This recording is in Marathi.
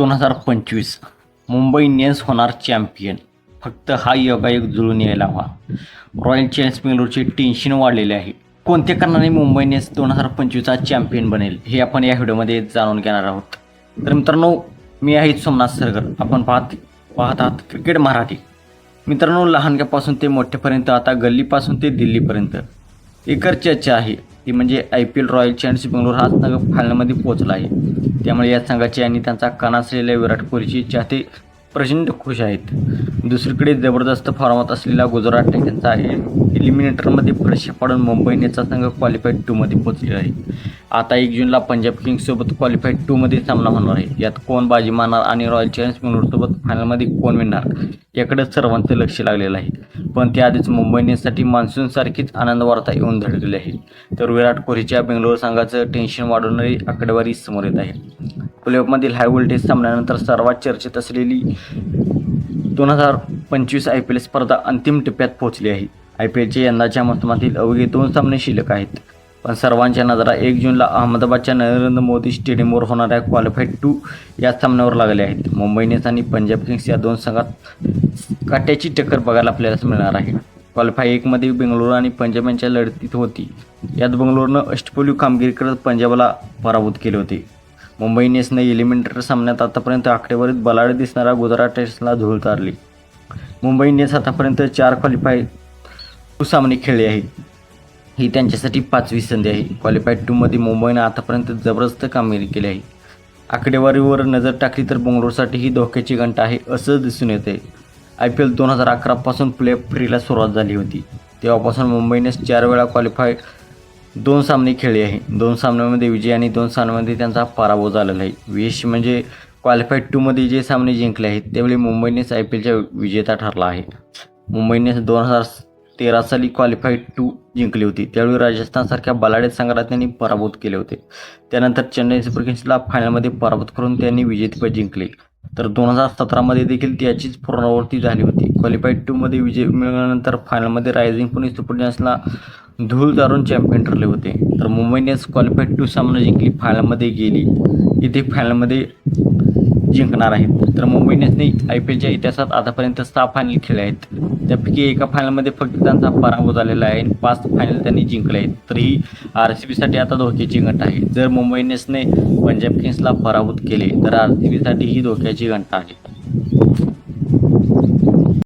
दोन हजार पंचवीस. मुंबई इंडियन्स होणार चॅम्पियन. फक्त हा योगायोग जुळून यायला हवा. रॉयल चॅलेंज बेंगलोरचे टेन्शन वाढलेले आहे. कोणत्या कारणाने मुंबई इंडियन्स दोन हजार पंचवीसचा चॅम्पियन बनेल हे आपण या व्हिडिओमध्ये जाणून घेणार आहोत. तर मित्रांनो मी आहे सोमनाथ सरगर. आपण पाहत पाहत आहात क्रिकेट मराठी. मित्रांनो लहानग्यापासून ते मोठ्यापर्यंत आता गल्लीपासून ते दिल्लीपर्यंत. एकर चर्चा आहे. ती म्हणजे I P L royal challenge Bangalore हा संघ फायनलमध्ये पोहोचला आहे. त्यामुळे या संघाचे आणि त्यांचा कण असलेल्या विराट कोहलीची चाहते प्रचंड खुश आहेत. दुसरीकडे जबरदस्त फॉर्मात असलेला गुजरात टायटन्सचा इलिमिनेटरमध्ये प्रश्न पाडून मुंबई नेचा संघ क्वालिफाईड टूमध्ये पोचले आहे. आता एक जूनला पंजाब किंग्ससोबत क्वालिफाईड टूमध्ये सामना होणार आहे. यात कोण बाजी मारणार आणि रॉयल चॅलेंज बेंगलोरसोबत फायनलमध्ये कोण मिळणार याकडे सर्वांचं लक्ष लागलेलं आहे. पण त्याआधीच मुंबई नेसाठी मान्सूनसारखीच आनंद वार्ता येऊन धडकली आहे. तर विराट कोहलीच्या बेंगलोर संघाचं टेन्शन वाढवणारी आकडेवारी समोर येत आहे. प्लेऑफमधील हाय व्होल्टेज सामन्यानंतर सर्वात चर्चेत असलेली दोन हजार पंचवीस आय पी एल स्पर्धा अंतिम टप्प्यात पोहोचली आहे. आय पी एलच्या यंदाच्या मोसमातील अवघे दोन सामने शिल्लक आहेत. पण सर्वांच्या नजरा एक जूनला अहमदाबादच्या नरेंद्र मोदी स्टेडियमवर होणाऱ्या क्वालिफाईड टू या सामन्यावर लागल्या आहेत. मुंबई इंडियन्स आणि पंजाब किंग्स या दोन संघात काट्याची टक्कर बघायला आपल्याला मिळणार आहे. क्वालिफाय एकमध्ये बेंगळुरू आणि पंजाब यांच्या लढतीत होती. यात बंगलोरनं अष्टपैलू कामगिरी करत पंजाबला पराभूत केले होते. मुंबई इंडियन्सने एलिमिनेटर सामन्यात आतापर्यंत आकडेवारीत बलाड दिसणारा गुजरात टेस्टला धूळ तारली. मुंबई इंडियन्स आतापर्यंत चार क्वालिफाय टू सामने खेळले आहेत. ही त्यांच्यासाठी पाचवी संधी आहे. क्वालिफाईड टूमध्ये मुंबईनं आतापर्यंत जबरदस्त कामगिरी केली आहे. आकडेवारीवर नजर टाकली तर बंगळुरूसाठी ही धोक्याची घंटा आहे असं दिसून येते आय पी एल दोन हजार अकरापासून प्ले फ्रीला सुरुवात झाली होती. तेव्हापासून मुंबईनेच चार वेळा क्वालिफाय दोन सामने खेळले आहे. दोन सामन्यामध्ये विजय आणि दोन सामन्यामध्ये त्यांचा पराभव झालेला आहे. विशेष म्हणजे क्वालिफाईड टूमध्ये जे सामने जिंकले आहेत त्यावेळी मुंबईनेच आय पी एलच्या विजेता ठरला आहे. मुंबईने दोन हजार तेरा साली क्वालिफाईड टू जिंकली होती. त्यावेळी राजस्थानसारख्या बलाढ्य संघाला त्यांनी पराभूत केले होते. त्यानंतर चेन्नई सुपर किंग्सला फायनलमध्ये पराभूत करून त्यांनी विजेतेपद जिंकले. तर दोन हजार सतरामध्ये देखील त्याचीच पुनरावृत्ती झाली होती. क्वालिफाईड टूमध्ये विजय मिळवल्यानंतर फायनलमध्ये रायझिंग पुणे सुपर किंग्सला धूळ दारून चॅम्पियन ठरले होते. तर मुंबई इंडियन्स क्वालिफाईड टू सामना जिंकली फायनलमध्ये गेली. इथे फायनलमध्ये जिंकणार आहेत. तर मुंबई इंडियन्सने आय पी एलच्या इतिहासात आतापर्यंत सहा फायनल खेळले आहेत. त्यापैकी एका फायनलमध्ये फक्त त्यांचा पराभव झालेला आहे आणि पाच फायनल त्यांनी जिंकले आहेत. तर ही आर सी बीसाठी आता धोक्याची घंटा आहे. जर मुंबई इंडियन्सने पंजाब किंग्सला पराभूत केले तर आर सी बीसाठी ही धोक्याची घंटा आहे.